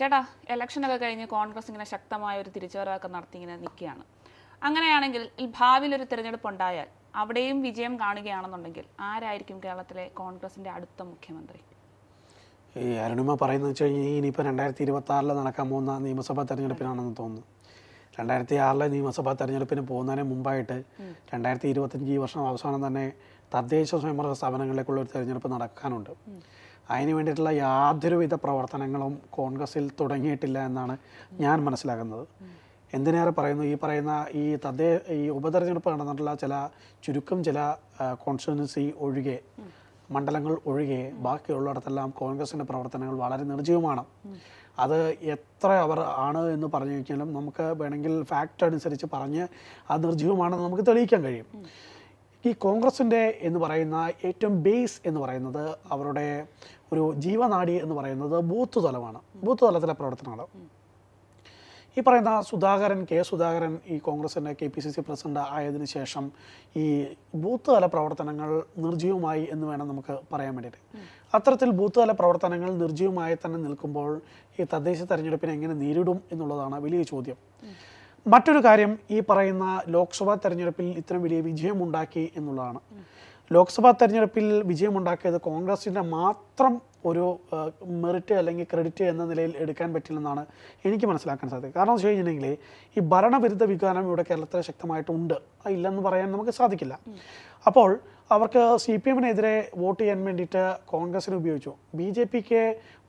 ചേട്ടാ ഇലക്ഷനൊക്കെ കഴിഞ്ഞ് കോൺഗ്രസ് ഇങ്ങനെ ശക്തമായ ഒരു തിരിച്ചുവരവൊക്കെ നടത്തി ഇങ്ങനെ നിൽക്കുകയാണ്. അങ്ങനെയാണെങ്കിൽ ഭാവിയിൽ ഒരു തിരഞ്ഞെടുപ്പ് ഉണ്ടായാൽ അവിടെയും വിജയം കാണുകയാണെന്നുണ്ടെങ്കിൽ ആരായിരിക്കും കേരളത്തിലെ കോൺഗ്രസിന്റെ അടുത്ത മുഖ്യമന്ത്രി? ഈ അരുണിമ പറയുന്നത് വെച്ച് കഴിഞ്ഞാൽ ഇനിയിപ്പോൾ രണ്ടായിരത്തി ഇരുപത്തി ആറിൽ നടക്കാൻ പോകുന്ന നിയമസഭാ തെരഞ്ഞെടുപ്പിനാണെന്ന് തോന്നുന്നു. രണ്ടായിരത്തി ആറിലെ നിയമസഭാ തെരഞ്ഞെടുപ്പിന് പോകുന്നതിന് മുമ്പായിട്ട് രണ്ടായിരത്തി ഇരുപത്തഞ്ച് ഈ വർഷം അവസാനം തന്നെ തദ്ദേശ സ്വയംഭരണ സ്ഥാപനങ്ങളിലേക്കുള്ള ഒരു തെരഞ്ഞെടുപ്പ് നടക്കാനുണ്ട്. അതിന് വേണ്ടിയിട്ടുള്ള യാതൊരുവിധ പ്രവർത്തനങ്ങളും കോൺഗ്രസിൽ തുടങ്ങിയിട്ടില്ല എന്നാണ് ഞാൻ മനസ്സിലാക്കുന്നത്. എന്തിനേറെ പറയുന്നു? ഈ പറയുന്ന ഈ തദ്ദേ ഈ ഉപതെരഞ്ഞെടുപ്പ് നടന്നിട്ടുള്ള ചില ചുരുക്കം ചില കോൺസ്റ്റിറ്റ്യുവൻസി ഒഴികെ മണ്ഡലങ്ങൾ ഒഴികെ ബാക്കിയുള്ളിടത്തെല്ലാം കോൺഗ്രസിന്റെ പ്രവർത്തനങ്ങൾ വളരെ നിർജീവമാണ്. അത് എത്ര അവർ ആണ് എന്ന് പറഞ്ഞു കഴിഞ്ഞാലും നമുക്ക് വേണമെങ്കിൽ ഫാക്റ്റ് അനുസരിച്ച് പറഞ്ഞ് അത് നിർജീവമാണെന്ന് നമുക്ക് തെളിയിക്കാൻ കഴിയും. ഈ കോൺഗ്രസിന്റെ എന്ന് പറയുന്ന ഏറ്റവും ബേസ് എന്ന് പറയുന്നത് അവരുടെ ഒരു ജീവനാടി എന്ന് പറയുന്നത് ബൂത്ത് തലമാണ് ബൂത്ത് തലത്തിലെ പ്രവർത്തനങ്ങൾ. ഈ പറയുന്ന സുധാകരൻ കെ സുധാകരൻ ഈ കോൺഗ്രസിന്റെ K P C C president ആയതിനു ശേഷം ഈ ബൂത്ത് തല പ്രവർത്തനങ്ങൾ നിർജീവമായി എന്ന് വേണം നമുക്ക് പറയാൻ വേണ്ടിയിട്ട്. അത്തരത്തിൽ ബൂത്ത് തല പ്രവർത്തനങ്ങൾ നിർജീവമായി തന്നെ നിൽക്കുമ്പോൾ ഈ തദ്ദേശ തെരഞ്ഞെടുപ്പിനെ എങ്ങനെ നേരിടും എന്നുള്ളതാണ് വലിയ ചോദ്യം. മറ്റൊരു കാര്യം ഈ പറയുന്ന ലോക്സഭാ തെരഞ്ഞെടുപ്പിൽ ഇത്രയും വലിയ വിജയമുണ്ടാക്കി എന്നുള്ളതാണ്. ലോക്സഭാ തെരഞ്ഞെടുപ്പിൽ വിജയമുണ്ടാക്കിയത് കോൺഗ്രസിന്റെ മാത്രം ഒരു മെറിറ്റ് അല്ലെങ്കിൽ ക്രെഡിറ്റ് എന്ന നിലയിൽ എടുക്കാൻ പറ്റില്ലെന്നാണ് എനിക്ക് മനസ്സിലാക്കാൻ സാധിക്കുക കാരണം എന്ന് വെച്ച് കഴിഞ്ഞിട്ടുണ്ടെങ്കിൽ ഈ ഭരണവിരുദ്ധ വികാരം ഇവിടെ കേരളത്തിൽ ശക്തമായിട്ടുണ്ട്. ഇല്ലെന്ന് പറയാൻ നമുക്ക് സാധിക്കില്ല. അപ്പോൾ അവർക്ക് സി പി എമ്മിനെതിരെ വോട്ട് ചെയ്യാൻ വേണ്ടിയിട്ട് കോൺഗ്രസിനെ ഉപയോഗിച്ചു. ബി ജെ പിക്ക്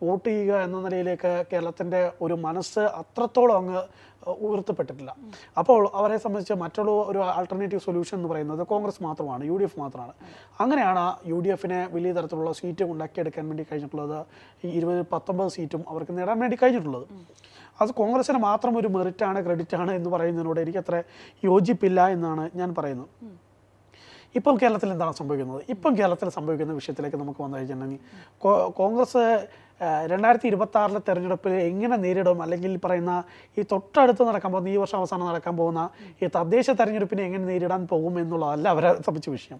വോട്ട് ചെയ്യുക എന്ന നിലയിലേക്ക് കേരളത്തിന്റെ ഒരു മനസ്സ് അത്രത്തോളം അങ്ങ് ഉയർത്തപ്പെട്ടിട്ടില്ല. അപ്പോൾ അവരെ സംബന്ധിച്ച് മറ്റുള്ള ഒരു ആൾട്ടർനേറ്റീവ് സൊല്യൂഷൻ എന്ന് പറയുന്നത് കോൺഗ്രസ് മാത്രമാണ് യു ഡി എഫ് മാത്രമാണ്. അങ്ങനെയാണ് യു ഡി എഫിനെ വലിയ തരത്തിലുള്ള സീറ്റ് ഉണ്ടാക്കിയെടുക്കാൻ വേണ്ടി കഴിഞ്ഞിട്ടുള്ളത്. ഈ ഇരുപത് പത്തൊമ്പത് സീറ്റും അവർക്ക് നേടാൻ വേണ്ടി കഴിഞ്ഞിട്ടുള്ളത്. അത് കോൺഗ്രസിന് മാത്രം ഒരു മെറിറ്റാണ് ക്രെഡിറ്റാണ് എന്ന് പറയുന്നതിനോട് എനിക്കത്ര യോജിപ്പില്ല എന്നാണ് ഞാൻ പറയുന്നത്. ഇപ്പം കേരളത്തിൽ എന്താണ് സംഭവിക്കുന്നത്? ഇപ്പം കേരളത്തിൽ സംഭവിക്കുന്ന വിഷയത്തിലേക്ക് നമുക്ക് വന്നു കഴിഞ്ഞിട്ടുണ്ടെങ്കിൽ കോൺഗ്രസ് രണ്ടായിരത്തി ഇരുപത്തി ആറിലെ തെരഞ്ഞെടുപ്പിൽ എങ്ങനെ നേരിടും? അല്ലെങ്കിൽ പറയുന്ന ഈ തൊട്ടടുത്ത് നടക്കാൻ പോകുന്ന ഈ വർഷം അവസാനം നടക്കാൻ പോകുന്ന ഈ തദ്ദേശ തെരഞ്ഞെടുപ്പിനെ എങ്ങനെ നേരിടാൻ പോകും എന്നുള്ളതല്ല അവരെ സംബന്ധിച്ച വിഷയം.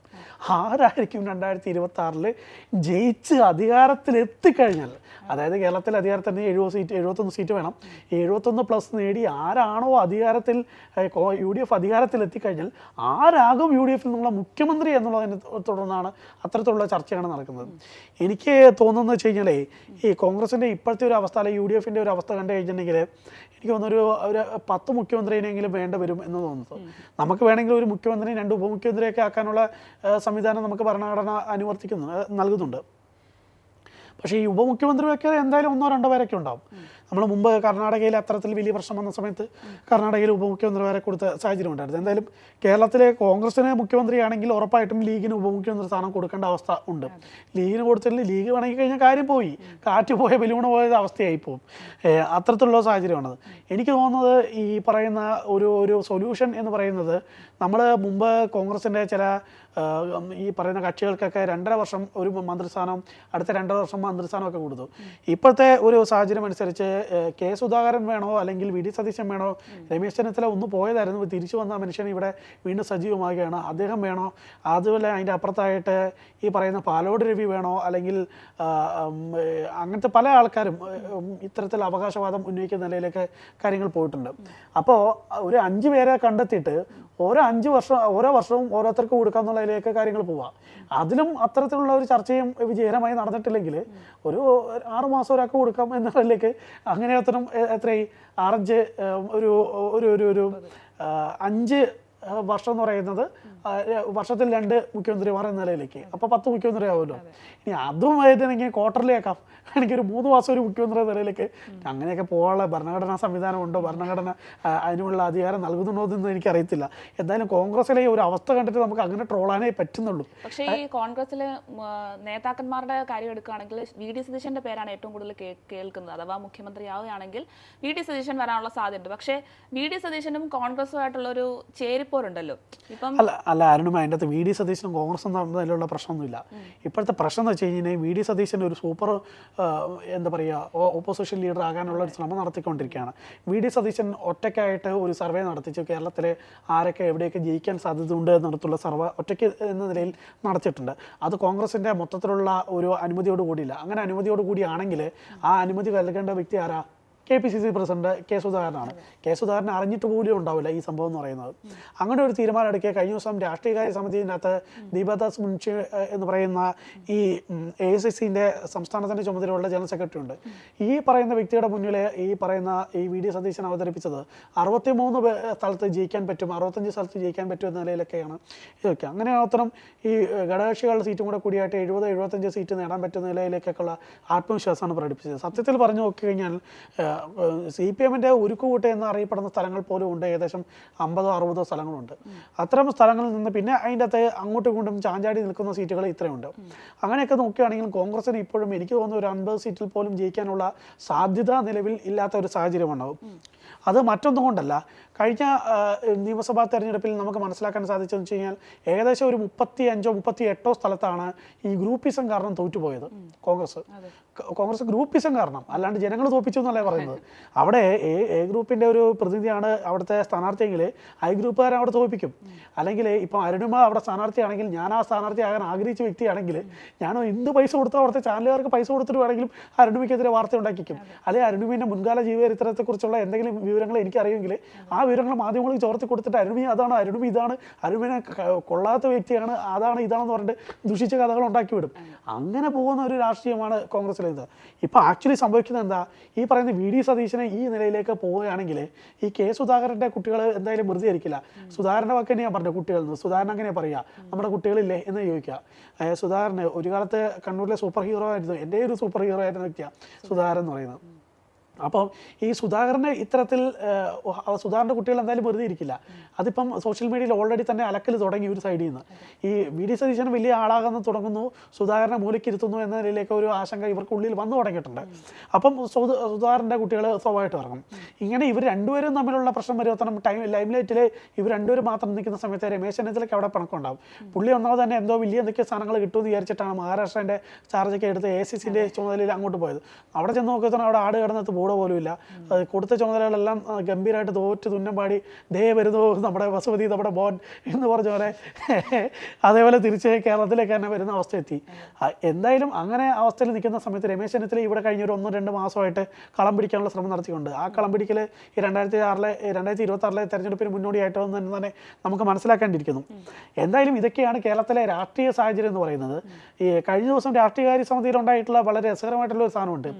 ആരായിരിക്കും രണ്ടായിരത്തി ഇരുപത്തി ആറിൽ ജയിച്ച് അധികാരത്തിൽ എത്തിക്കഴിഞ്ഞാൽ? അതായത് കേരളത്തിൽ അധികാരത്തിൽ തന്നെ എഴുപത് സീറ്റ് എഴുപത്തൊന്ന് സീറ്റ് വേണം. എഴുപത്തൊന്ന് പ്ലസ് നേടി ആരാണോ അധികാരത്തിൽ യു ഡി എഫ് അധികാരത്തിൽ എത്തിക്കഴിഞ്ഞാൽ ആരാകും യു ഡി എഫിൽ നിന്നുള്ള മുഖ്യമന്ത്രി എന്നുള്ളതിനെ തുടർന്നാണ് അത്തരത്തിലുള്ള ചർച്ചയാണ് നടക്കുന്നത്. എനിക്ക് തോന്നുന്നത് വെച്ച് കഴിഞ്ഞാലേ കോൺഗ്രസിന്റെ ഇപ്പോഴത്തെ ഒരു അവസ്ഥ അല്ലെങ്കിൽ യു ഡി എഫിന്റെ ഒരു അവസ്ഥ കണ്ടു കഴിഞ്ഞിട്ടുണ്ടെങ്കിൽ എനിക്ക് തോന്നുന്നു ഒരു പത്ത് മുഖ്യമന്ത്രിയെങ്കിലും വേണ്ട വരും എന്ന് തോന്നുന്നത് നമുക്ക് വേണമെങ്കിൽ ഒരു മുഖ്യമന്ത്രി രണ്ട് ഉപമുഖ്യമന്ത്രിയൊക്കെ ആക്കാനുള്ള സംവിധാനം നമുക്ക് ഭരണഘടന അനുവർത്തിക്കുന്നു നൽകുന്നുണ്ട്. പക്ഷേ ഈ ഉപമുഖ്യമന്ത്രിയൊക്കെ എന്തായാലും ഒന്നോ രണ്ടോ പേരൊക്കെ ഉണ്ടാവും. നമ്മൾ മുമ്പ് കർണാടകയിൽ അത്തരത്തിൽ വലിയ പ്രശ്നം വന്ന സമയത്ത് കർണാടകയിൽ ഉപമുഖ്യമന്ത്രി വരെ കൊടുത്ത സാഹചര്യം ഉണ്ടായിരുന്നു. എന്തായാലും കേരളത്തിലെ കോൺഗ്രസിന് മുഖ്യമന്ത്രിയാണെങ്കിൽ ഉറപ്പായിട്ടും ലീഗിന് ഉപമുഖ്യമന്ത്രി സ്ഥാനം കൊടുക്കേണ്ട അവസ്ഥ ഉണ്ട്. ലീഗിന് കൊടുത്തിട്ട് ലീഗ് വേണമെങ്കിൽ കഴിഞ്ഞാൽ കാര്യം പോയി. കാറ്റ് പോയ ബലൂണ് പോയത് അവസ്ഥയായി പോകും. അത്തരത്തിലുള്ള സാഹചര്യമാണത്. എനിക്ക് തോന്നുന്നത് ഈ പറയുന്ന ഒരു ഒരു സൊല്യൂഷൻ എന്ന് പറയുന്നത് നമ്മൾ മുമ്പ് കോൺഗ്രസിന്റെ ചില ഈ പറയുന്ന കക്ഷികൾക്കൊക്കെ രണ്ടര വർഷം ഒരു മന്ത്രിസ്ഥാനം അടുത്ത രണ്ടര വർഷം മന്ത്രിസ്ഥാനമൊക്കെ കൊടുത്തു. ഇപ്പോഴത്തെ ഒരു സാഹചര്യം അനുസരിച്ച് കെ സുധാകരൻ വേണോ അല്ലെങ്കിൽ വി ഡി സതീശൻ വേണോ? രമേശ് ചെന്നിത്തല ഒന്ന് പോയതായിരുന്നു തിരിച്ചു വന്ന മനുഷ്യൻ ഇവിടെ വീണ്ടും സജീവമാകുകയാണ് അദ്ദേഹം വേണോ? അതുപോലെ അതിന്റെ അപ്പുറത്തായിട്ട് ഈ പറയുന്ന പാലോട് രവി വേണോ? അല്ലെങ്കിൽ അങ്ങനത്തെ പല ആൾക്കാരും ഇത്തരത്തിൽ അവകാശവാദം ഉന്നയിക്കുന്ന നിലയിലേക്ക് കാര്യങ്ങൾ പോയിട്ടുണ്ട്. അപ്പോൾ ഒരു അഞ്ച് പേരെ കണ്ടെത്തിയിട്ട് ഓരോ അഞ്ച് വർഷം ഓരോ വർഷവും ഓരോരുത്തർക്ക് കൊടുക്കാന്നുള്ളതിലേക്ക് കാര്യങ്ങൾ പോവാം. അതിലും അത്തരത്തിലുള്ള ഒരു ചർച്ചയും വിജയകരമായി നടന്നിട്ടില്ലെങ്കിൽ ഒരു ആറ് മാസം ഒരാൾക്ക് കൊടുക്കാം എന്നുള്ളതിലേക്ക് അങ്ങനെ അത്തരം എത്രയായി? ആറഞ്ച് ഒരു ഒരു ഒരു അഞ്ച് വർഷം എന്ന് പറയുന്നത് വർഷത്തിൽ രണ്ട് മുഖ്യമന്ത്രിമാർ എന്ന നിലയിലേക്ക്. അപ്പോൾ പത്ത് മുഖ്യമന്ത്രി ആവുമല്ലോ ഇനി അതും ക്വാർട്ടർലി ക്വാർട്ടറിലേക്കാം എനിക്ക് ഒരു മൂന്ന് മാസം ഒരു മുഖ്യമന്ത്രി എന്ന നിലയിലേക്ക്. അങ്ങനെയൊക്കെ പോകാനുള്ള ഭരണഘടനാ സംവിധാനം ഉണ്ടോ ഭരണഘടന അതിനുള്ള അധികാരം നൽകുന്നുണ്ടോ എന്നൊന്നും എനിക്കറിയത്തില്ല. എന്തായാലും കോൺഗ്രസിലെ ഒരു അവസ്ഥ കണ്ടിട്ട് നമുക്ക് അങ്ങനെ ട്രോളാനേ പറ്റുന്നുള്ളൂ. പക്ഷേ ഈ കോൺഗ്രസിലെ നേതാക്കന്മാരുടെ കാര്യം എടുക്കുകയാണെങ്കിൽ വി ഡി സതീശന്റെ പേരാണ് ഏറ്റവും കൂടുതൽ കേൾക്കുന്നത്. അഥവാ മുഖ്യമന്ത്രി ആവുകയാണെങ്കിൽ വി ഡി സതീശൻ വരാനുള്ള സാധ്യതയുണ്ട്. പക്ഷേ വി ഡി സതീശനും കോൺഗ്രസുമായിട്ടുള്ള ഒരു ചേരിപ്പോരുണ്ടല്ലോ ഇപ്പം അല്ല അല്ല അരുണും അതിന്റെ അകത്ത് വി ഡി സതീശനും കോൺഗ്രസും തമ്മിലുള്ള പ്രശ്നമൊന്നുമില്ല. ഇപ്പോഴത്തെ പ്രശ്നം എന്ന് വെച്ച് കഴിഞ്ഞാൽ വി ഡി സതീശൻ ഒരു സൂപ്പർ എന്താ പറയുക ഓപ്പോസിഷൻ ലീഡർ ആകാനുള്ള ഒരു ശ്രമം നടത്തിക്കൊണ്ടിരിക്കുകയാണ്. വി ഡി സതീശൻ ഒറ്റയ്ക്കായിട്ട് ഒരു സർവേ നടത്തിച്ചു. കേരളത്തിലെ ആരൊക്കെ എവിടെയൊക്കെ ജയിക്കാൻ സാധ്യത സാധ്യതയുണ്ട് എന്നിടത്തുള്ള സർവേ ഒറ്റയ്ക്ക് എന്ന നിലയിൽ നടത്തിയിട്ടുണ്ട്. അത് കോൺഗ്രസിന്റെ മൊത്തത്തിലുള്ള ഒരു അനുമതിയോട് കൂടിയില്ല. അങ്ങനെ അനുമതിയോട് കൂടിയാണെങ്കിൽ ആ അനുമതി നൽകേണ്ട വ്യക്തി ആരാ? K P C C president K സുധാകരനാണ്. K Sudhakaran അറിഞ്ഞിട്ട് പോലും ഉണ്ടാവില്ല ഈ സംഭവം എന്ന് പറയുന്നത്. അങ്ങനെ ഒരു തീരുമാനം എടുക്കുക. കഴിഞ്ഞ ദിവസം രാഷ്ട്രീയകാര്യ സമിതിന്റെ അകത്ത് ദീപദാസ് മുൻഷി എന്ന് പറയുന്ന ഈ എ ഐ സി സിന്റെ സംസ്ഥാനത്തിന്റെ ചുമതലയുള്ള ജനറൽ സെക്രട്ടറി ഉണ്ട്. ഈ പറയുന്ന വ്യക്തിയുടെ മുന്നിൽ ഈ പറയുന്ന ഈ വി ഡി സതീശൻ അവതരിപ്പിച്ചത് അറുപത്തിമൂന്ന് സ്ഥലത്ത് ജയിക്കാൻ പറ്റും അറുപത്തഞ്ച് സ്ഥലത്ത് ജയിക്കാൻ പറ്റും എന്ന നിലയിലൊക്കെയാണ് ഇതൊക്കെ. അങ്ങനെ മാത്രം ഈ ഘടകകക്ഷികളുടെ സീറ്റും കൂടെ കൂടിയായിട്ട് എഴുപത് എഴുപത്തഞ്ച് സീറ്റ് നേടാൻ പറ്റുന്ന നിലയിലേക്കൊക്കെയുള്ള ആത്മവിശ്വാസമാണ് പ്രകടിപ്പിച്ചത്. സത്യത്തിൽ പറഞ്ഞു നോക്കിക്കഴിഞ്ഞാൽ സി പി എമ്മിന്റെ ഉരുക്കുകൂട്ട എന്ന് അറിയപ്പെടുന്ന സ്ഥലങ്ങൾ പോലും ഉണ്ട്. ഏകദേശം അമ്പതോ അറുപതോ സ്ഥലങ്ങളുണ്ട്. അത്തരം സ്ഥലങ്ങളിൽ നിന്ന് പിന്നെ അതിന്റെ അകത്ത് അങ്ങോട്ടും ഇങ്ങോട്ടും ചാഞ്ചാടി നിൽക്കുന്ന സീറ്റുകൾ ഇത്രയുണ്ട്. അങ്ങനെയൊക്കെ നോക്കുകയാണെങ്കിൽ കോൺഗ്രസിന് ഇപ്പോഴും എനിക്ക് തോന്നുന്നു ഒരു അൻപത് സീറ്റിൽ പോലും ജയിക്കാനുള്ള സാധ്യത നിലവിൽ ഇല്ലാത്ത ഒരു സാഹചര്യമുണ്ടാവും അത് മറ്റൊന്നും കൊണ്ടല്ല. കഴിഞ്ഞ നിയമസഭാ തെരഞ്ഞെടുപ്പിൽ നമുക്ക് മനസ്സിലാക്കാൻ സാധിച്ചതെന്ന് വെച്ച് കഴിഞ്ഞാൽ ഏകദേശം ഒരു മുപ്പത്തി അഞ്ചോ മുപ്പത്തി എട്ടോ സ്ഥലത്താണ് ഈ ഗ്രൂപ്പിസം കാരണം തോറ്റുപോയത് കോൺഗ്രസ്. കോൺഗ്രസ് ഗ്രൂപ്പിസം കാരണം. അല്ലാണ്ട് ജനങ്ങൾ തോപ്പിച്ചു എന്നല്ലേ പറയുന്നത്. അവിടെ എ എ ഗ്രൂപ്പിന്റെ ഒരു പ്രതിനിധിയാണ് അവിടുത്തെ സ്ഥാനാർത്ഥിയെങ്കിൽ ഐ ഗ്രൂപ്പുകാരെ അവിടെ തോൽപ്പിക്കും അല്ലെങ്കിൽ ഇപ്പം അരുണിമ അവിടെ സ്ഥാനാർത്ഥിയാണെങ്കിൽ ഞാൻ ആ സ്ഥാനാർത്ഥിയാകാൻ ആഗ്രഹിച്ച വ്യക്തിയാണെങ്കിൽ ഞാൻ എന്ത് പൈസ കൊടുത്താൽ അവിടുത്തെ ചാനലുകാർക്ക് പൈസ കൊടുത്തിട്ട് വേണമെങ്കിലും അരുണിമയ്ക്കെതിരെ വാർത്ത ഉണ്ടാക്കിക്കും. അല്ലെങ്കിൽ അരുണിമിന്റെ മുൻകാല ജീവചരിത്രത്തെക്കുറിച്ചുള്ള എന്തെങ്കിലും വിവരങ്ങൾ എനിക്കറിയുമെങ്കിൽ ആ വിവരങ്ങൾ മാധ്യമങ്ങൾക്ക് ചോർത്തി കൊടുത്തിട്ട് അരുണിമി അതാണ് അരുണിമി ഇതാണ് അരുണിമിനെ കൊള്ളാത്ത വ്യക്തിയാണ് അതാണ് ഇതാണെന്ന് പറഞ്ഞിട്ട് ദുഷിച്ച കഥകൾ ഉണ്ടാക്കി വിടും അങ്ങനെ പോകുന്ന ഒരു രാഷ്ട്രീയമാണ് കോൺഗ്രസിലേത് ഇപ്പോൾ ആക്ച്വലി സംഭവിക്കുന്നത് എന്താ? ഈ പറയുന്ന വി ഡി സതീശനെ ഈ നിലയിലേക്ക് പോവുകയാണെങ്കിൽ ഈ കെ സുധാകരന്റെ കുട്ടികൾ എന്തായാലും വെറുതെ ആയിരിക്കില്ല സുധാകരന്റെ വാക്ക് തന്നെയാണ് പറഞ്ഞത് കുട്ടികൾ എന്ന് സുധാകരൻ അങ്ങനെ പറയുക നമ്മുടെ കുട്ടികളില്ലേ എന്ന് ചോദിക്കുക. സുധാകരൻ ഒരു കാലത്ത് കണ്ണൂരിലെ സൂപ്പർ ഹീറോ ആയിരുന്നു. എന്റെ ഒരു സൂപ്പർ ഹീറോ ആയിരുന്ന വ്യക്തിയാണ് സുധാകരൻ എന്ന് പറയുന്നത്. അപ്പം ഈ സുധാകരന് ഇത്തരത്തിൽ സുധാകരന്റെ കുട്ടികൾ എന്തായാലും വെറുതെ ഇരിക്കില്ല. അതിപ്പം സോഷ്യൽ മീഡിയയിൽ ഓൾറെഡി തന്നെ അലക്കൽ തുടങ്ങി ഒരു സൈഡിൽ നിന്ന് ഈ വി ഡി സതീശൻ വലിയ ആളാകുന്ന തുടങ്ങുന്നു സുധാകരനെ മൂലക്കിരുത്തുന്നു എന്ന നിലയിലേക്ക് ഒരു ആശങ്ക ഇവർക്കുള്ളിൽ വന്നു തുടങ്ങിയിട്ടുണ്ട്. അപ്പം സുധ- സുധാകരന്റെ കുട്ടികൾ സ്വാഭാവികമായിട്ട് ഇറങ്ങും ഇങ്ങനെ ഇവർ രണ്ടുപേരും തമ്മിലുള്ള പ്രശ്നം പരിവർത്തനം ടൈം ലൈം ലൈറ്റിൽ ഇവർ രണ്ടുപേരും മാത്രം നിൽക്കുന്ന സമയത്ത് രമേശ് ചെന്നിത്തലയ്ക്ക് അവിടെ പണക്കം ഉണ്ടാവും. പുള്ളി ഒന്നാമത് തന്നെ എന്തോ വലിയ എന്തൊക്കെ സാധനങ്ങൾ കിട്ടുമെന്ന് വിചാരിച്ചിട്ടാണ് മഹാരാഷ്ട്രന്റെ ചാർജൊക്കെ എടുത്ത് എ സി സിന്റെ ചുമതലയിൽ അങ്ങോട്ട് പോയത്. അവിടെ ചെന്ന് നോക്കിയപ്പോൾ അവിടെ ആട് കിടന്നിട്ട് ബോർഡ് പോലും ഇല്ല കൊടുത്ത ചുമതലകളെല്ലാം ഗംഭീരമായിട്ട് തോറ്റ് തുന്നം പാടി ദേ വരുന്നു നമ്മുടെ വസുമതി നമ്മുടെ ബോൺ എന്ന് പറഞ്ഞ പോലെ അതേപോലെ തിരിച്ച് കേരളത്തിലേക്ക് തന്നെ വരുന്ന അവസ്ഥ എത്തി എന്തായാലും അങ്ങനെ അവസ്ഥയിൽ നിൽക്കുന്ന സമയത്ത് രമേശ് ചെന്നിത്തല ഇവിടെ കഴിഞ്ഞ ഒരു ഒന്നോ രണ്ട് മാസമായിട്ട് കളം പിടിക്കാനുള്ള ശ്രമം നടത്തിക്കൊണ്ട്. ആ കളം പിടിക്കൽ ഈ രണ്ടായിരത്തി ആറിലെ രണ്ടായിരത്തി ഇരുപത്തി ആറിലെ തെരഞ്ഞെടുപ്പിന് മുന്നോടിയായിട്ടോ എന്ന് തന്നെ നമുക്ക് മനസ്സിലാക്കേണ്ടിയിരിക്കുന്നു. എന്തായാലും ഇതൊക്കെയാണ് കേരളത്തിലെ രാഷ്ട്രീയ സാഹചര്യം എന്ന് പറയുന്നത്. ഈ കഴിഞ്ഞ ദിവസം രാഷ്ട്രീയകാര്യ സമിതിയിൽ ഉണ്ടായിട്ടുള്ള വളരെ രസകരമായിട്ടുള്ള ഒരു സാധനമുണ്ട്.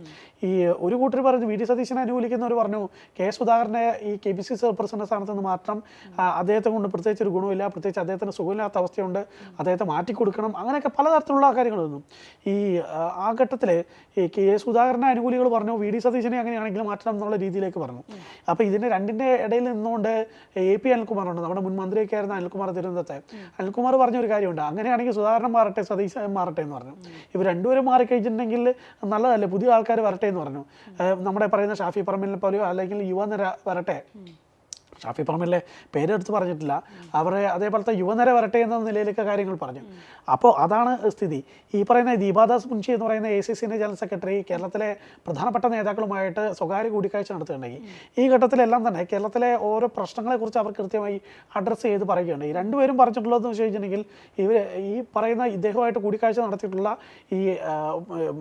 ഈ ഒരു കൂട്ടർ പറഞ്ഞു വി ഡി സതീശനെ അനുകൂലിക്കുന്നവർ പറഞ്ഞു കെ സുധാകരനെ ഈ K P C C president സ്ഥാനത്ത് നിന്ന് മാത്രം അദ്ദേഹത്തെ കൊണ്ട് പ്രത്യേകിച്ച് ഒരു ഗുണമില്ല പ്രത്യേകിച്ച് അദ്ദേഹത്തിന് സുഖമില്ലാത്ത അവസ്ഥയുണ്ട് അദ്ദേഹത്തെ മാറ്റിക്കൊടുക്കണം അങ്ങനെയൊക്കെ പലതരത്തിലുള്ള കാര്യങ്ങളൊന്നും ഈ ആ, ഘട്ടത്തിൽ ഈ കെ സുധാകരനെ അനുകൂലികൾ പറഞ്ഞു വി ഡി സതീശനെ അങ്ങനെയാണെങ്കിലും മാറ്റണം എന്നുള്ള രീതിയിലേക്ക് പറഞ്ഞു. അപ്പോൾ ഇതിന്റെ രണ്ടിന്റെ ഇടയിൽ നിന്നുകൊണ്ട് എ പി അനിൽകുമാറുണ്ട് നമ്മുടെ മുൻ മന്ത്രിയൊക്കെ ആയിരുന്ന അനിൽകുമാർ തിരുവനന്തപുരത്തെ. അനിൽകുമാർ പറഞ്ഞ ഒരു കാര്യമുണ്ട് അങ്ങനെയാണെങ്കിൽ സുധാകരൻ മാറട്ടെ സതീശൻ മാറട്ടെ എന്ന് പറഞ്ഞു. ഇവർ രണ്ടുപേരും മാറിക്കഴിഞ്ഞിട്ടുണ്ടെങ്കിൽ നല്ലതല്ലേ പുതിയ ആൾക്കാർ വരട്ടെ എന്ന് പറഞ്ഞു. ഏഹ് നമ്മുടെ പറയുന്ന ഷാഫി പറമ്പിലിനെ പോലെയോ അല്ലെങ്കിൽ യുവനിര വരട്ടെ. ഷാഫി പറമ്പിലെ പേരെടുത്ത് പറഞ്ഞിട്ടില്ല. അവരെ അതേപോലത്തെ യുവനിര വരട്ടെ എന്ന നിലയിലൊക്കെ കാര്യങ്ങൾ പറഞ്ഞു. അപ്പോൾ അതാണ് സ്ഥിതി. ഈ പറയുന്ന ദീപാദാസ് മുൻഷി എന്ന് പറയുന്ന എ സി സിന്റെ ജനറൽ സെക്രട്ടറി കേരളത്തിലെ പ്രധാനപ്പെട്ട നേതാക്കളുമായിട്ട് സ്വകാര്യ കൂടിക്കാഴ്ച നടത്തുകയുണ്ടായി. ഈ ഘട്ടത്തിലെല്ലാം തന്നെ കേരളത്തിലെ ഓരോ പ്രശ്നങ്ങളെക്കുറിച്ച് അവർ കൃത്യമായി അഡ്രസ്സ് ചെയ്ത് ഈ രണ്ടുപേരും പറഞ്ഞിട്ടുള്ളതെന്ന് വെച്ച് കഴിഞ്ഞിട്ടുണ്ടെങ്കിൽ ഇവർ ഈ പറയുന്ന ഇദ്ദേഹമായിട്ട് കൂടിക്കാഴ്ച നടത്തിയിട്ടുള്ള ഈ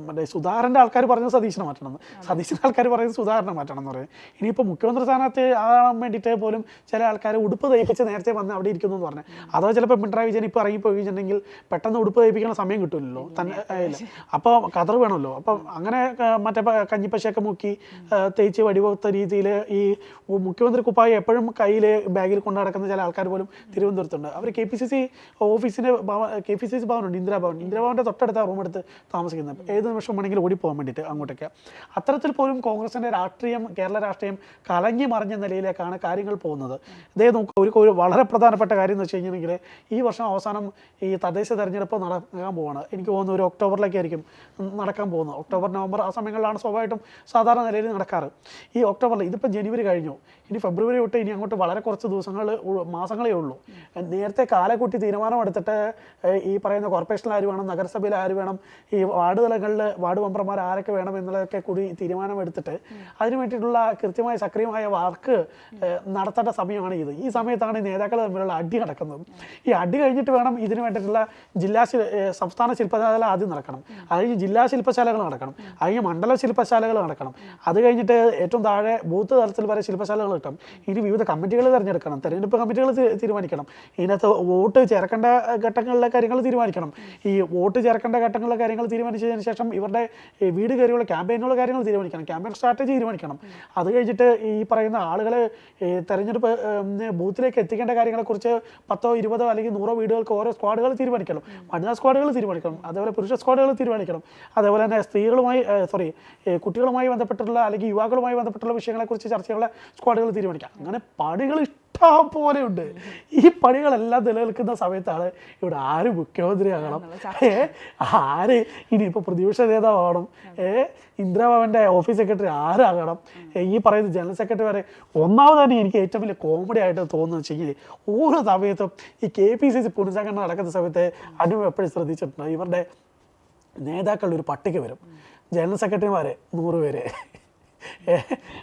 മറ്റേ സുധാകരന്റെ ആൾക്കാർ പറഞ്ഞത് സതീശനെ മാറ്റണം സതീശന്റെ ആൾക്കാർ പറയുന്നത് സുധാകരനെ മാറ്റണം എന്ന് പറയുന്നത്. ഇനിയിപ്പോൾ മുഖ്യമന്ത്രി സ്ഥാനത്ത് ആകാൻ വേണ്ടിയിട്ട് പോലും ചില ആൾക്കാർ ഉടുപ്പ് തയ്പ്പിച്ച് നേരത്തെ വന്ന് അവിടെ ഇരിക്കുന്നു എന്ന് പറഞ്ഞു. അതോ ചിലപ്പോൾ പിണറായി വിജയൻ ഇപ്പോൾ ഇറങ്ങിപ്പോയി കഴിഞ്ഞിട്ടുണ്ടെങ്കിൽ പെട്ടെന്ന് ഉടുപ്പ് തയ്പ്പിക്കുന്ന സമയം കിട്ടില്ലല്ലോ തന്നെ അപ്പോൾ കതർ വേണമല്ലോ. അപ്പം അങ്ങനെ മറ്റേ കഞ്ഞിപ്പശയൊക്കെ മുക്കി തേച്ച് വടിവത്ത രീതിയിൽ ഈ മുഖ്യമന്ത്രി കുപ്പായി എപ്പോഴും കയ്യിൽ ബാഗിൽ കൊണ്ടു നടക്കുന്ന ചില ആൾക്കാർ പോലും തിരുവനന്തപുരത്തുണ്ട്. അവർ കെ പി സി സി ഓഫീസിന്റെ Bhavan K P C C ഭവനുണ്ട് Indira Bhavan. ഇന്ദിരാഭവന്റെ തൊട്ടടുത്ത റൂം എടുത്ത് താമസിക്കുന്നത്. ഏത് നിമിഷം വേണമെങ്കിലും ഓടിപ്പോകാൻ വേണ്ടിയിട്ട് അങ്ങോട്ടൊക്കെ. അത്തരത്തിൽ പോലും കോൺഗ്രസിന്റെ രാഷ്ട്രീയം കേരള രാഷ്ട്രീയം കലങ്ങി മറിഞ്ഞ നിലയിലേക്കാണ് കാര്യങ്ങൾ പോകുന്നത്. ഇതേ നോക്കുക ഒരു ഒരു വളരെ പ്രധാനപ്പെട്ട കാര്യം എന്ന് വെച്ച് കഴിഞ്ഞിട്ടുണ്ടെങ്കിൽ ഈ വർഷം അവസാനം ഈ തദ്ദേശ തെരഞ്ഞെടുപ്പ് നടക്കാൻ പോവാണ്. എനിക്ക് തോന്നുന്നു ഒരു ഒക്ടോബറിലേക്കായിരിക്കും നടക്കാൻ പോകുന്നത്. ഒക്ടോബർ നവംബർ ആ സമയങ്ങളിലാണ് സ്വാഭാവികമായിട്ടും സാധാരണ നിലയിൽ നടക്കാറ്. ഈ ഒക്ടോബറിൽ ഇതിപ്പോൾ ജനുവരി കഴിഞ്ഞു. ഇനി ഫെബ്രുവരി തൊട്ട് ഇനി അങ്ങോട്ട് വളരെ കുറച്ച് ദിവസങ്ങൾ മാസങ്ങളേ ഉള്ളൂ. നേരത്തെ കാലക്കൂട്ടി തീരുമാനമെടുത്തിട്ട് ഈ പറയുന്ന കോർപ്പറേഷനിൽ ആര് വേണം നഗരസഭയിൽ ആര് വേണം ഈ വാർഡ് തലങ്ങളിൽ വാർഡ് മെമ്പർമാർ ആരൊക്കെ വേണം എന്നുള്ളതൊക്കെ കൂടി തീരുമാനമെടുത്തിട്ട് അതിനു വേണ്ടിയിട്ടുള്ള കൃത്യമായ സക്രിയമായ വർക്ക് നടത്തേണ്ട സമയമാണ് ഇത്. ഈ സമയത്താണ് നേതാക്കൾ തമ്മിലുള്ള അടി നടക്കുന്നത്. ഈ അടി കഴിഞ്ഞിട്ട് വേണം ഇതിന് വേണ്ടിയിട്ടുള്ള ജില്ലാ സംസ്ഥാന ശില്പശാല ആദ്യം നടക്കണം. അത് കഴിഞ്ഞ് ജില്ലാ ശില്പശാലകൾ നടക്കണം. അത് കഴിഞ്ഞ് മണ്ഡല ശില്പശാലകൾ നടക്കണം. അത് കഴിഞ്ഞിട്ട് ഏറ്റവും താഴെ ബൂത്ത് തലത്തിൽ വരെ ശില്പശാലകൾ കിട്ടും. ഇനി വിവിധ കമ്മിറ്റികൾ തിരഞ്ഞെടുക്കണം. തെരഞ്ഞെടുപ്പ് കമ്മിറ്റികൾ തീരുമാനിക്കണം. ഇതിനകത്ത് വോട്ട് ചേർക്കേണ്ട ഘട്ടങ്ങളിലെ കാര്യങ്ങൾ തീരുമാനിക്കണം. ഈ വോട്ട് ചേർക്കേണ്ട ഘട്ടങ്ങളിലെ കാര്യങ്ങൾ തീരുമാനിച്ചതിന് ശേഷം ഇവരുടെ വീട് കയറിയുള്ള ക്യാമ്പയിനുള്ള കാര്യങ്ങൾ തീരുമാനിക്കണം. ക്യാമ്പയിൻ സ്ട്രാറ്റജി തീരുമാനിക്കണം. അത് കഴിഞ്ഞിട്ട് ഈ പറയുന്ന ആളുകളെ തെരഞ്ഞെടുപ്പ് ബൂത്തിലേക്ക് എത്തിക്കേണ്ട കാര്യങ്ങളെക്കുറിച്ച് പത്തോ ഇരുപതോ അല്ലെങ്കിൽ നൂറോ വീടുകൾക്ക് ഓരോ സ്ക്വാഡുകൾ തീരുമാനിക്കണം. വനിതാ സ്ക്വാഡുകൾ തീരുമാനിക്കണം. അതേപോലെ പുരുഷ സ്ക്വാഡുകൾ തീരുമാനിക്കണം. അതേപോലെ തന്നെ സ്ത്രീകളുമായി സോറി കുട്ടികളുമായി ബന്ധപ്പെട്ടുള്ള അല്ലെങ്കിൽ യുവാക്കളുമായി ബന്ധപ്പെട്ടുള്ള വിഷയങ്ങളെക്കുറിച്ച് ചർച്ചയുള്ള സ്ക്വാഡുകൾ തീരുമാനിക്കാം. അങ്ങനെ പണികൾ ഇഷ്ടം പോലെയുണ്ട്. ഈ പണികളെല്ലാം നിലനിൽക്കുന്ന സമയത്താണ് ഇവിടെ ആര് മുഖ്യമന്ത്രിയാകണം ഏ ആര് ഇനിയിപ്പോൾ പ്രതിപക്ഷ നേതാവാകണം ഏ ഇന്ദിരാഭവന്റെ ഓഫീസ് സെക്രട്ടറി ആരാകണം ഈ പറയുന്ന ജനറൽ സെക്രട്ടറി വരെ ഒന്നാമത് തന്നെ എനിക്ക് ഏറ്റവും വലിയ കോമഡി ആയിട്ട് തോന്നുന്നു വെച്ചെങ്കിൽ ഓരോ സമയത്തും ഈ കെ പി സി സി പുനഃസംഘടന നടക്കുന്ന സമയത്ത് അനു എപ്പോഴും ശ്രദ്ധിച്ചിട്ടുണ്ട്? ഇവരുടെ നേതാക്കളുടെ ഒരു പട്ടിക വരും. ജനറൽ സെക്രട്ടറിമാര് നൂറ് പേര്.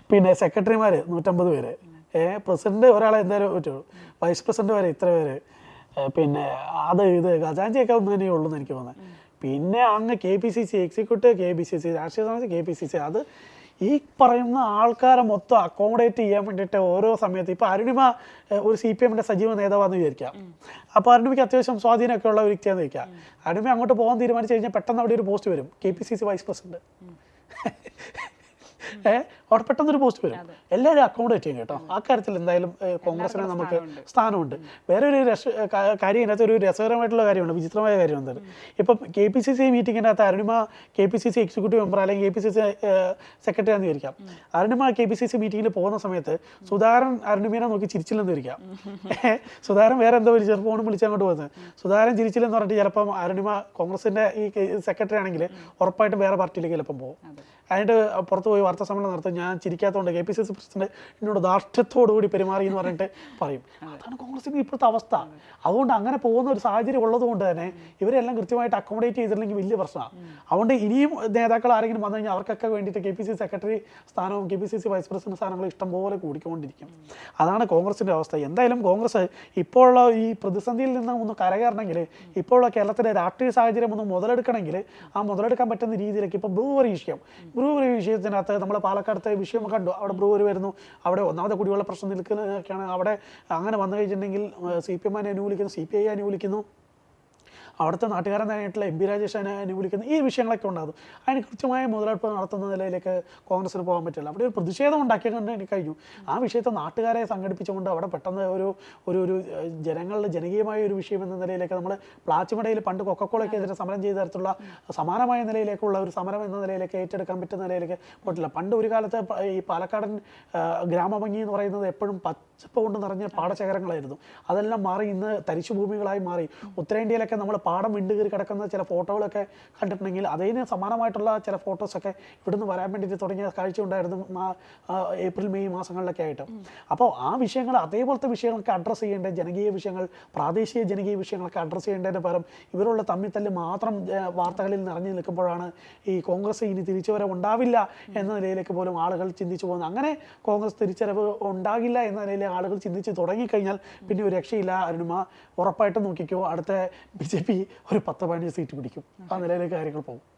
പിന്നെ സെക്രട്ടറിമാർ നൂറ്റമ്പത് പേര്. പ്രസിഡന്റ് ഒരാളെ എന്തായാലും പറ്റുള്ളൂ. വൈസ് പ്രസിഡന്റ് വരെ ഇത്ര പേര്. പിന്നെ അത് ഇത് ഖജാൻജിയൊക്കെ ഒന്ന് തന്നെ ഉള്ളൂ എന്ന് എനിക്ക് തോന്നുന്നത്. പിന്നെ അങ്ങ് K P C C executive K P C C രാഷ്ട്രീയ സമിതി കെ പി സി സി അത് ഈ പറയുന്ന ആൾക്കാരെ മൊത്തം അക്കോമഡേറ്റ് ചെയ്യാൻ വേണ്ടിയിട്ട് ഓരോ സമയത്ത് ഇപ്പോൾ അരുണിമ ഒരു സി പി എമ്മിന്റെ സജീവ നേതാവാന്ന് വിചാരിക്കാം. അപ്പോൾ അരുണിമയ്ക്ക് അത്യാവശ്യം സ്വാധീനമൊക്കെ ഉള്ള ഒരു വ്യക്തിയാന്ന് വയ്ക്കാം അരുണിമ അങ്ങോട്ട് പോകാൻ തീരുമാനിച്ചു കഴിഞ്ഞാൽ പെട്ടെന്ന് അവിടെ ഒരു പോസ്റ്റ് വരും. K P C C vice president ഏഹ് അവിടെ പെട്ടെന്നൊരു പോസ്റ്റ് വരും. എല്ലാവരും അക്കോമഡേറ്റ് ചെയ്യും കേട്ടോ. ആ കാര്യത്തിൽ എന്തായാലും കോൺഗ്രസിന് നമുക്ക് സ്ഥാനമുണ്ട്. വേറെ ഒരു രസ കാര്യം ഇതിനകത്ത് ഒരു രസകരമായിട്ടുള്ള കാര്യമുണ്ട് വിചിത്രമായ കാര്യം എന്താണ് ഇപ്പം കെ പി സി സി മീറ്റിങ്ങിന്റെ അകത്ത് Arunima K P C C executive member അല്ലെങ്കിൽ K P C C secretary ആണെന്ന് വിചാരിക്കാം. Arunima K P C C മീറ്റിങ്ങിൽ പോകുന്ന സമയത്ത് സുധാകരൻ അരുണിമേനെ നോക്കി ചിരിച്ചില്ലെന്ന് വിചാരിക്കാം. സുധാരൻ സുധാകരൻ വേറെ എന്തോ വിളിച്ചു ഫോൺ വിളിച്ച് അങ്ങോട്ട് പോകുന്നത്. സുധാകരൻ ചിരിച്ചില്ലെന്ന് പറഞ്ഞിട്ട് ചിലപ്പം അരുണിമ കോൺഗ്രസിന്റെ ഈ സെക്രട്ടറി ആണെങ്കിൽ ഉറപ്പായിട്ടും വേറെ പാർട്ടിയിലേക്ക് ചിലപ്പം പോകും. അതിന്റെ പുറത്ത് പോയി വാർത്താ സമ്മേളനം നടത്തും. ഞാൻ ചിരിക്കാത്തതുകൊണ്ട് K P C C president എന്നോട് ധാർഷ്ട്യത്തോടു കൂടി പെരുമാറി എന്ന് പറഞ്ഞിട്ട് പറയും. അതാണ് കോൺഗ്രസിന്റെ ഇപ്പോഴത്തെ അവസ്ഥ. അതുകൊണ്ട് അങ്ങനെ പോകുന്ന ഒരു സാഹചര്യം ഉള്ളതുകൊണ്ട് തന്നെ ഇവരെല്ലാം കൃത്യമായിട്ട് അക്കോമഡേറ്റ് ചെയ്തിട്ടില്ലെങ്കിൽ വലിയ പ്രശ്നമാണ്. അതുകൊണ്ട് ഇനിയും നേതാക്കൾ ആരെങ്കിലും വന്നു കഴിഞ്ഞാൽ അവർക്കൊക്കെ വേണ്ടിയിട്ട് കെ പി സി സെക്രട്ടറി സ്ഥാനവും K P C C vice president സ്ഥാനങ്ങളും ഇഷ്ടംപോലെ കൂടിക്കൊണ്ടിരിക്കും. അതാണ് കോൺഗ്രസിന്റെ അവസ്ഥ. എന്തായാലും കോൺഗ്രസ് ഇപ്പോഴുള്ള ഈ പ്രതിസന്ധിയിൽ നിന്ന് ഒന്ന് കരകയറണമെങ്കിൽ ഇപ്പോഴുള്ള കേരളത്തിലെ രാഷ്ട്രീയ സാഹചര്യം ഒന്ന് മുതലെടുക്കണമെങ്കിൽ ആ മുതലെടുക്കാൻ പറ്റുന്ന രീതിയിലേക്ക് ഇപ്പോൾ ബ്രൂവറി വിഷയം ബ്രൂവറി വിഷയത്തിനകത്ത് നമ്മൾ പാലക്കാടത്തെ വിഷയം കണ്ടു. അവിടെ ബ്രൂവറി വരുന്നു. അവിടെ ഒന്നാമത്തെ കുടിവെള്ള പ്രശ്നം നിൽക്കുന്നതൊക്കെയാണ് അവിടെ അങ്ങനെ വന്നു കഴിഞ്ഞിട്ടുണ്ടെങ്കിൽ സി പി എം അനുകൂലിക്കുന്നു സി പി ഐ അനുകൂലിക്കുന്നു. അവിടുത്തെ നാട്ടുകാരനായിട്ടുള്ള എം പി രാജേഷ് അനുകൂലിക്കുന്ന ഈ വിഷയങ്ങളൊക്കെ ഉണ്ടാകും അതിന് കൃത്യമായ മുതലെടുപ്പ് നടത്തുന്ന നിലയിലേക്ക് കോൺഗ്രസിന് പോകാൻ പറ്റില്ല. അവിടെ ഒരു പ്രതിഷേധം ഉണ്ടാക്കിക്കൊണ്ട് എനിക്ക് കഴിഞ്ഞു. ആ വിഷയത്തെ നാട്ടുകാരെ സംഘടിപ്പിച്ചുകൊണ്ട് അവിടെ പെട്ടെന്ന് ഒരു ഒരു ഒരു ജനങ്ങളുടെ ജനകീയമായ ഒരു വിഷയം എന്ന നിലയിലേക്ക് നമ്മൾ പ്ലാച്ചിമടയിൽ പണ്ട് കൊക്കക്കോളയ്ക്കെതിരെ സമരം ചെയ്ത തരത്തിലുള്ള സമാനമായ നിലയിലേക്കുള്ള ഒരു സമരം എന്ന നിലയിലേക്ക് ഏറ്റെടുക്കാൻ പറ്റുന്ന നിലയിലേക്ക് പോയിട്ടില്ല. പണ്ട് ഒരു കാലത്ത് ഈ പാലക്കാടൻ ഗ്രാമഭംഗി എന്ന് പറയുന്നത് എപ്പോഴും പച്ചപ്പ് കൊണ്ട് നിറഞ്ഞ പാടശേഖരങ്ങളായിരുന്നു. അതെല്ലാം മാറി ഇന്ന് തരിശു ഭൂമികളായി മാറി. ഉത്തരേന്ത്യയിലൊക്കെ നമ്മൾ പാടം വിണ്ട് കയറി കിടക്കുന്ന ചില ഫോട്ടോകളൊക്കെ കണ്ടിട്ടുണ്ടെങ്കിൽ അതിന് സമാനമായിട്ടുള്ള ചില ഫോട്ടോസൊക്കെ ഇവിടുന്ന് വരാൻ വേണ്ടിയിട്ട് തുടങ്ങിയ കാഴ്ച ഉണ്ടായിരുന്നു ഏപ്രിൽ മെയ് മാസങ്ങളിലൊക്കെ ആയിട്ട്. അപ്പോൾ ആ വിഷയങ്ങൾ അതേപോലത്തെ വിഷയങ്ങളൊക്കെ അഡ്രസ്സ് ചെയ്യേണ്ട? ജനകീയ വിഷയങ്ങൾ പ്രാദേശിക ജനകീയ വിഷയങ്ങളൊക്കെ അഡ്രസ്സ് ചെയ്യേണ്ടതിന് പകരം ഇവരുള്ള തമ്മിത്തല്ല് മാത്രം വാർത്തകളിൽ നിറഞ്ഞു നിൽക്കുമ്പോഴാണ് ഈ കോൺഗ്രസ് ഇനി തിരിച്ചുവരവ് ഉണ്ടാവില്ല എന്ന നിലയിലേക്ക് പോലും ആളുകൾ ചിന്തിച്ചു പോകുന്നത്. അങ്ങനെ കോൺഗ്രസ് തിരിച്ചറിവ് ഉണ്ടാകില്ല എന്ന നിലയിൽ ആളുകൾ ചിന്തിച്ച് തുടങ്ങിക്കഴിഞ്ഞാൽ പിന്നെ ഒരു രക്ഷയില്ല അരുണിമ ഉറപ്പായിട്ടും നോക്കിക്കോ അടുത്ത ബി ജെ പി ഒരു പത്ത് പതിനഞ്ച് സീറ്റ് പിടിക്കും. ആ നിലയിലേക്ക് കാര്യങ്ങൾ പോകും.